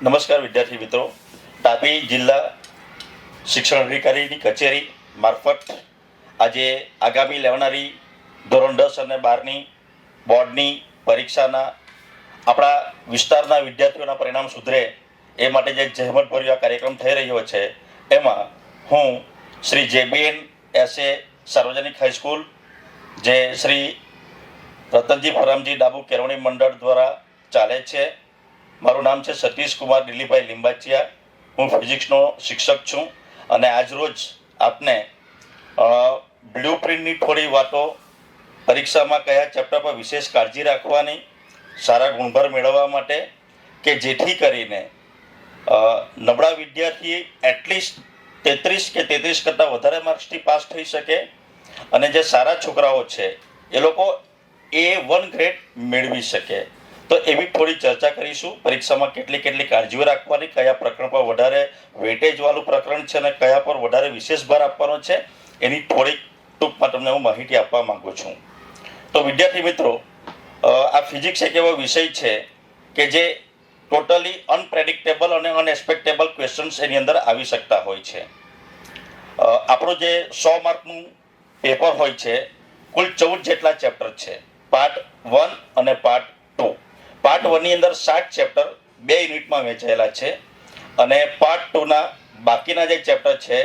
નમસ્કાર વિદ્યાર્થી મિત્રો. તાપી જિલ્લા શિક્ષણ અધિકારીની કચેરી મારફત આજે આગામી લેવાનારી ધોરણ દસ અને બારની બોર્ડની પરીક્ષાના આપણા વિસ્તારના વિદ્યાર્થીઓના પરિણામ સુધરે એ માટે જે જહેમતભર્યો આ કાર્યક્રમ થઈ રહ્યો છે, એમાં હું શ્રી જેબીએન એસએ સાર્વજનિક હાઈસ્કૂલ, જે શ્રી રતનજી ફરામજી ડાબુ કેળવણી મંડળ દ્વારા ચાલે છે. મારું નામ છે સતીશ કુમાર દિલીપભાઈ લિંબાચિયા. હું ફિઝિક્સનો શિક્ષક છું અને આજરોજ આપને બ્લુ પ્રિન્ટની થોડી વાતો પરીક્ષામાં કયા ચેપ્ટર પર વિશેષ કાળજી રાખવાની, સારા ગુણભર મેળવવા માટે કે જેથી કરીને નબળા વિદ્યાર્થી એટલીસ્ટ તેત્રીસ કે તેત્રીસ કરતાં વધારે માર્ક્સથી પાસ થઈ શકે અને જે સારા છોકરાઓ છે, એ લોકો એ વન ગ્રેડ મેળવી શકે. તો એવી થોડી ચર્ચા કરીશું. પરીક્ષામાં કેટલી કેટલી કાળજીઓ રાખવાની, કયા પ્રકરણ પર વધારે વેટેજ વાળું પ્રકરણ છે અને કયા પર વધારે વિશેષ ભાર આપવાનો છે, એની થોડીક ટૂંકમાં તમને હું માહિતી આપવા માંગુ છું. તો વિદ્યાર્થી મિત્રો આ ફિઝિક્સ એક એવો વિષય છે કે જે ટોટલી અનપ્રેડિક્ટેબલ અને અનએક્સપેક્ટેબલ ક્વેશ્ચન્સ એની અંદર આવી શકતા હોય છે. આપણું જે સો માર્કનું પેપર હોય છે, કુલ ચૌદ જેટલા ચેપ્ટર છે. પાર્ટ વન અને પાર્ટ ટુ. પાર્ટ વનની અંદર સાત ચેપ્ટર બે યુનિટમાં વહેંચાયેલા છે અને પાર્ટ ટુના બાકીના જે ચેપ્ટર છે,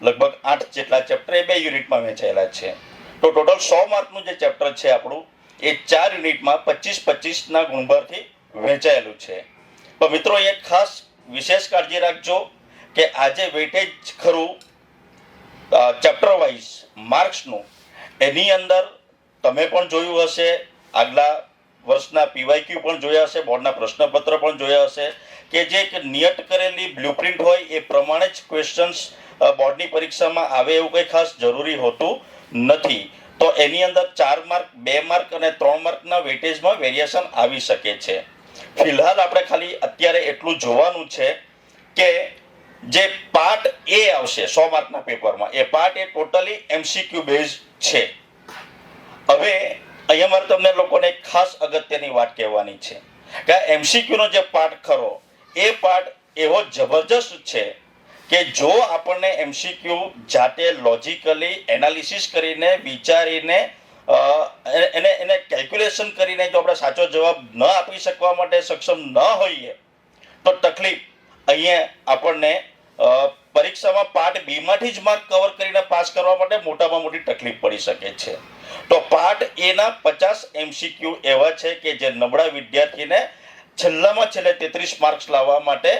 લગભગ આઠ જેટલા ચેપ્ટર એ બે યુનિટમાં વહેંચાયેલા છે. તો ટોટલ સો માર્કનું જે ચેપ્ટર છે આપણું, એ ચાર યુનિટમાં પચીસ પચીસના ગુણભરથી વહેંચાયેલું છે. તો મિત્રો, એક ખાસ વિશેષ કાળજી રાખજો કે આજે વેટેજ ખરું ચેપ્ટર વાઇઝ માર્ક્સનું. એની અંદર તમે પણ જોયું હશે, આગલા વર્ષના પીવાયક્યુ પણ જોયા હશે, બોર્ડના પ્રશ્નપત્ર પણ જોયા હશે કે જે એક નિયત કરેલી બ્લુપ્રિન્ટ હોય એ પ્રમાણે જ ક્વેશ્ચન્સ બોર્ડની પરીક્ષામાં આવે એવું કંઈ ખાસ જરૂરી હોતું નથી. તો એની અંદર ચાર માર્ક, બે માર્ક અને ત્રણ માર્કના વેટેજમાં વેરિએશન આવી શકે છે. ફિલહાલ આપણે ખાલી અત્યારે એટલું જોવાનું છે કે જે પાર્ટ એ આવશે, સો માર્કના પેપરમાં એ પાર્ટ એ ટોટલી એમસીક્યુ બેઝ છે. હવે અહીંયા મારે તમને લોકોને એક ખાસ અગત્યની વાત કહેવાની છે કે એમસીક્યુનો જે પાર્ટ ખરો, એ પાર્ટ એવો જબરજસ્ત છે કે જો આપણને એમસીક્યુ જાતે લોજિકલી એનાલિસિસ કરીને, વિચારીને એને એને કેલ્ક્યુલેશન કરીને જો આપણે સાચો જવાબ ન આપી શકવા માટે સક્ષમ ન હોઈએ, તો તકલીફ અહીંયા આપણને પરીક્ષામાં પાર્ટ બી માંથી જ માર્ક કવર કરીને પાસ કરવા માટે મોટામાં મોટી તકલીફ પડી શકે છે. તો પાર્ટ એના પચાસ એમસીક્યુ એવા છે કે જે નબળા વિદ્યાર્થીને છેલ્લામાં છેલ્લે તેત્રીસ માર્ક્સ લાવવા માટે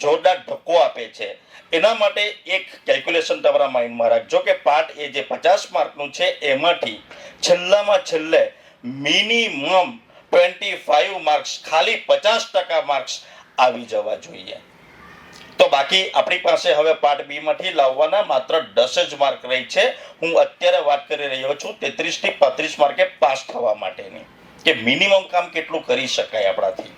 જોરદાર ધક્કો આપે છે. એના માટે એક કેલ્ક્યુલેશન તમારા માઇન્ડમાં રાખજો કે પાર્ટ એ જે પચાસ માર્કનું છે એમાંથી છેલ્લામાં છેલ્લે મિનિમમ ટ્વેન્ટી ફાઈવ માર્ક્સ ખાલી પચાસ ટકા માર્ક્સ આવી જવા જોઈએ. તો બાકી આપણી પાસે હવે પાર્ટ બી માંથી લાવવાના માત્ર દસ જ માર્ક રહી છે. હું અત્યારે વાત કરી રહ્યો છું તેત્રીસથી પાંત્રીસ માર્કે પાસ થવા માટેની. કે મિનિમમ કામ કેટલું કરી શકાય આપણાથી?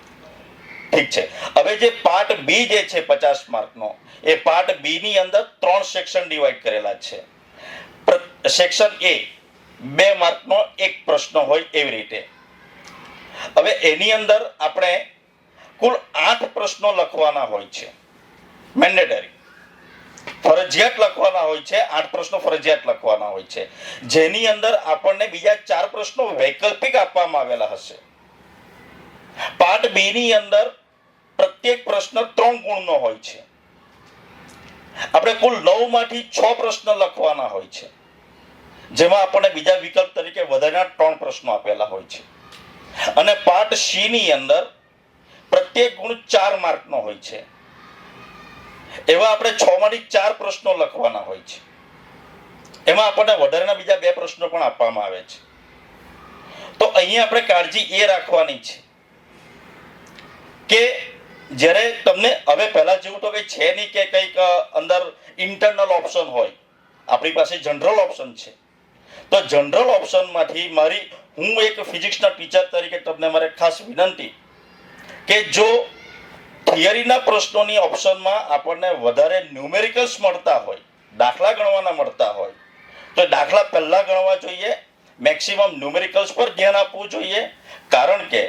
ઠીક છે. હવે જે પાર્ટ બી જે છે પચાસ માર્કનો એ પાર્ટ બી ની અંદર ત્રણ સેક્શન ડિવાઈડ કરેલા છે. સેક્શન એ બે માર્કનો એક પ્રશ્ન હોય એવી રીતે. હવે એની અંદર આપણે કુલ આઠ પ્રશ્નો લખવાના હોય છે. મેન્ડેટરી ફરજિયાત લખવાના હોય છે, આઠ પ્રશ્નો ફરજિયાત લખવાના હોય છે. જેની અંદર આપણને બીજા ચાર પ્રશ્નો વૈકલ્પિક આપવામાં આવેલા હશે. પાર્ટ બી ની અંદર પ્રત્યેક પ્રશ્ન ત્રણ ગુણનો હોય છે. આપણે કુલ નવમાંથી છ પ્રશ્ન લખવાના હોય છે. જેમાં આપણને બીજા વિકલ્પ તરીકે વધારાના ત્રણ પ્રશ્નો આપેલા હોય છે. અને પાર્ટ સી ની અંદર પ્રત્યેક ગુણ ચાર માર્કનો હોય છે. એવા આપણે છ માંથી ચાર પ્રશ્નો લખવાના હોય છે. એમાં આપણને વધારાના બીજા બે પ્રશ્નો પણ આપવામાં આવે છે. તો અહીંયા આપણે કાળજી એ રાખવાની છે કે જ્યારે તમને હવે પહેલા જેવું તો કંઈ છે નહીં કે કંઈક અંદર ઇન્ટરનલ ઓપ્શન હોય. આપણી પાસે જનરલ ઓપ્શન છે. તો જનરલ ઓપ્શનમાંથી મારી હું એક ફિઝિક્સના ટીચર તરીકે તમને મારે ખાસ વિનંતી કે જો થિયરીના પ્રશ્નોની ઓપ્શનમાં આપણને વધારે ન્યુમેરિકલ્સ મળતા હોય, દાખલા ગણવાના મળતા હોય, તો દાખલા પહેલા ગણવા જોઈએ, મેક્સિમમ ન્યુમેરિકલ્સ પર ધ્યાન આપવું જોઈએ, કારણ કે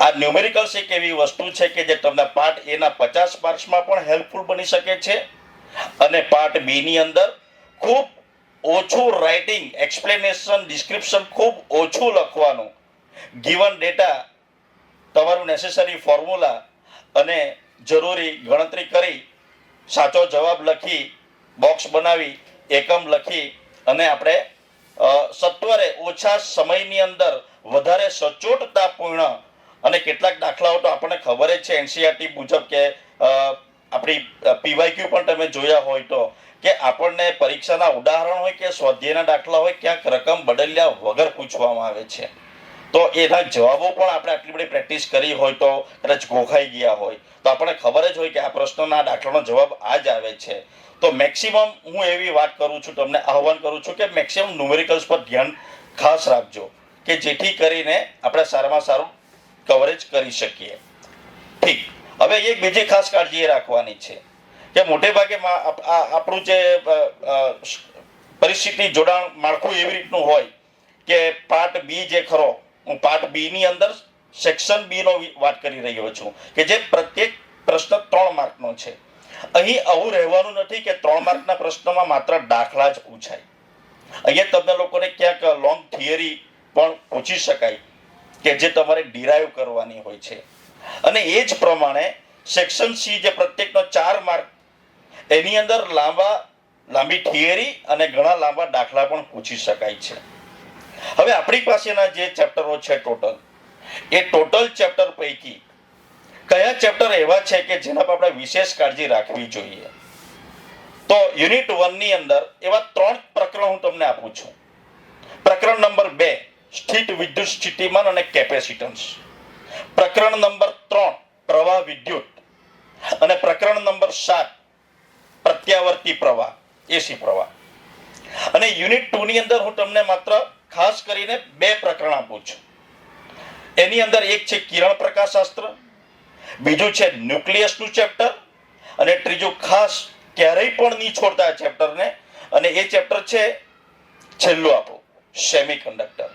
આ ન્યુમેરિકલ્સ એક એવી વસ્તુ છે કે જે તમને પાર્ટ એના પચાસ માર્ક્સમાં પણ હેલ્પફુલ બની શકે છે અને પાર્ટ બીની અંદર ખૂબ ઓછું રાઇટિંગ, એક્સપ્લેનેશન, ડિસ્ક્રિપ્શન ખૂબ ઓછું લખવાનું ગિવન ડેટા તમારું નેસેસરી ફોર્મ્યુલા અને જરૂરી ગણતરી કરી, સાચો જવાબ લખી બોક્સ બનાવી, એકમ લખી અને આપણે સત્વરે ઓછા સમયની અંદર વધારે સચોટતાપૂર્ણ અને કેટલાક દાખલાઓ તો આપણને ખબર જ છે એનસીઆરટી મુજબ કે આપણી પીવાયક્યુ પણ તમે જોયા હોય તો, કે આપણને પરીક્ષાના ઉદાહરણ હોય કે સ્વાધ્યાયના દાખલા હોય, ક્યાંક રકમ બદલ્યા વગર પૂછવામાં આવે છે. તો એના જવાબો પણ આપણે આટલી બધી પ્રેક્ટિસ કરી હોય તો કદાચ ગોખાઈ ગયા હોય. તો આપણને ખબર જ હોય કે આ પ્રશ્નના દાખલાનો જવાબ આ જ આવે છે. તો મેક્સિમમ હું એવી વાત કરું છું, તમને આહવાન કરું છું કે મેક્સિમમ ન્યુમેરિકલ્સ પર ધ્યાન ખાસ રાખજો કે જેથી કરીને આપણે સારામાં સારું કવરેજ કરી શકીએ. ઠીક. હવે એક બીજી ખાસ કાળજી એ રાખવાની છે કે મોટે ભાગે આપણું જે પરિસ્થિતિ જોડાણ માળખું એવી રીતનું હોય કે પાર્ટ બી જે ખરો હું પાર્ટ બી ની અંદર સેક્શન બી નો વાત કરી રહ્યો છું કે જે પ્રત્યેક પ્રશ્ન ત્રણ માર્કનો છે. અહીં આવું રહેવાનું નથી કે ત્રણ માર્કના પ્રશ્નમાં માત્ર દાખલા જ પૂછાય. અહીંયા તમને લોકોને ક્યાંક લોંગ થિયરી પણ પૂછી શકાય કે જે તમારે ડિરાઈવ કરવાની હોય છે. અને એ જ પ્રમાણે સેક્શન સી જે પ્રત્યેકનો ચાર માર્ક એની અંદર લાંબા, લાંબી થિયરી અને ઘણા લાંબા દાખલા પણ પૂછી શકાય છે. હવે આપણી પાસેના જે ચેપ્ટરો છે ટોટલ, એ ટોટલ ચેપ્ટર પૈકી કયા ચેપ્ટર એવા છે કે જેના પર આપણે વિશેષ કાળજી રાખવી જોઈએ? તો યુનિટની અંદર એવા ત્રણ પ્રકરણ હું તમને આપું છું. પ્રકરણ નંબર બે, સ્થિત વિદ્યુત સ્થિતિમાન અને કેપેસિટન્સ. પ્રકરણ નંબર ત્રણ, પ્રવાહ વિદ્યુત. અને પ્રકરણ નંબર સાત, પ્રત્યાવર્તી પ્રવાહ, એસી પ્રવાહ. અને યુનિટ ટુ ની અંદર હું તમને માત્ર ખાસ કરીને બે પ્રકરણ આપું છું. એની અંદર એક છે કિરણ પ્રકાશશાસ્ત્ર બીજું છે ન્યુક્લિયસનું ચેપ્ટર, અને ત્રીજું ખાસ ક્યારેય પણ નહીં છોડતા ચેપ્ટરને, અને એ ચેપ્ટર છે છેલ્લું આપણું સેમી કંડક્ટર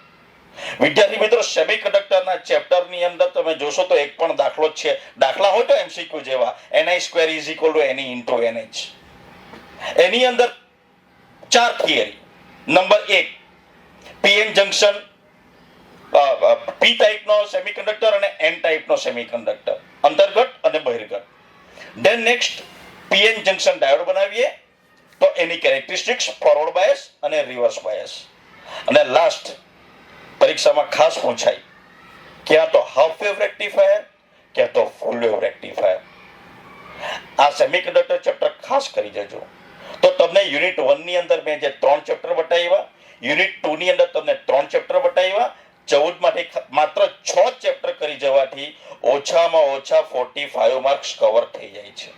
વિદ્યાર્થી મિત્રો સેમી કંડક્ટરના ચેપ્ટરની અંદર તમે જોશો તો એક પણ દાખલો જ છે. દાખલા હોય તો એમસીક્યુ જેવા N I square is equal to any into NH એની અંદર ચાર થિયરી નંબર એક પીએન જંકશન પી ટાઈપનો સેમિકન્ડક્ટર અને એન ટાઈપનો સેમિકન્ડક્ટર અંતર્ગત અને બહિર્ગત. Then next P N junction diode બનાવીએ, તો એની કેરેક્ટરિસ્ટિક્સ ફોરવર્ડ બાયસ અને રિવર્સ બાયસ અને લાસ્ટ પરીક્ષામાં ખાસ પૂછાય, ક્યાં તો હાફ વેવ રેક્ટિફાયર ક્યાં તો ફૂલ વેવ રેક્ટિફાયર આ સેમિકન્ડક્ટર ચેપ્ટર ખાસ કરી જજો તો તમને યુનિટ વનની અંદર મેં જે ત્રણ ચેપ્ટર બતાવ્યા યુનિટ ટુ ની અંદર તમને ત્રણ ચેપ્ટર બતાવ્યા. ચૌદમાંથી માત્ર છ ચેપ્ટર કરી જવાથી ઓછામાં ઓછા ફોર્ટી ફાઈવ માર્ક્સ કવર થઈ જાય છે.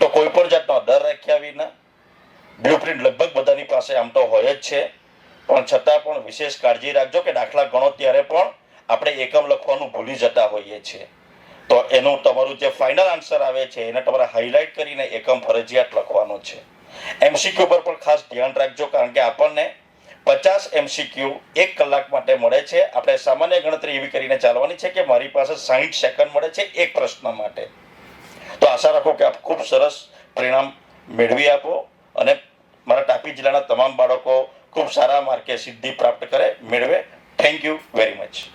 તો કોઈ પણ જાતનો ડર રાખ્યા વિના બ્લુપ્રિન્ટ લગભગ બધાની પાસે આમ તો હોય જ છે. પણ છતાં પણ વિશેષ કાળજી રાખજો કે દાખલા ગણો ત્યારે પણ આપણે એકમ લખવાનું ભૂલી જતા હોઈએ છીએ તો એનું તમારું જે ફાઇનલ આન્સર આવે છે, એને તમારે હાઇલાઇટ કરીને એકમ ફરજિયાત લખવાનો છે. એમસીક્યુ પર પણ ખાસ ધ્યાન રાખજો, કારણ કે આપણને પચાસ એમસીક્યુ એક કલાક માટે મળે છે. આપણે સામાન્ય ગણતરી એવી કરીને ચાલવાની છે કે મારી પાસે સાહીઠ સેકન્ડ મળે છે એક પ્રશ્ન માટે. તો આશા રાખો કે આપ ખૂબ સરસ પરિણામ મેળવી આપો અને મારા તાપી જિલ્લાના તમામ બાળકો ખૂબ સારા માર્કે સિદ્ધિ પ્રાપ્ત કરે, મેળવે. Thank you very much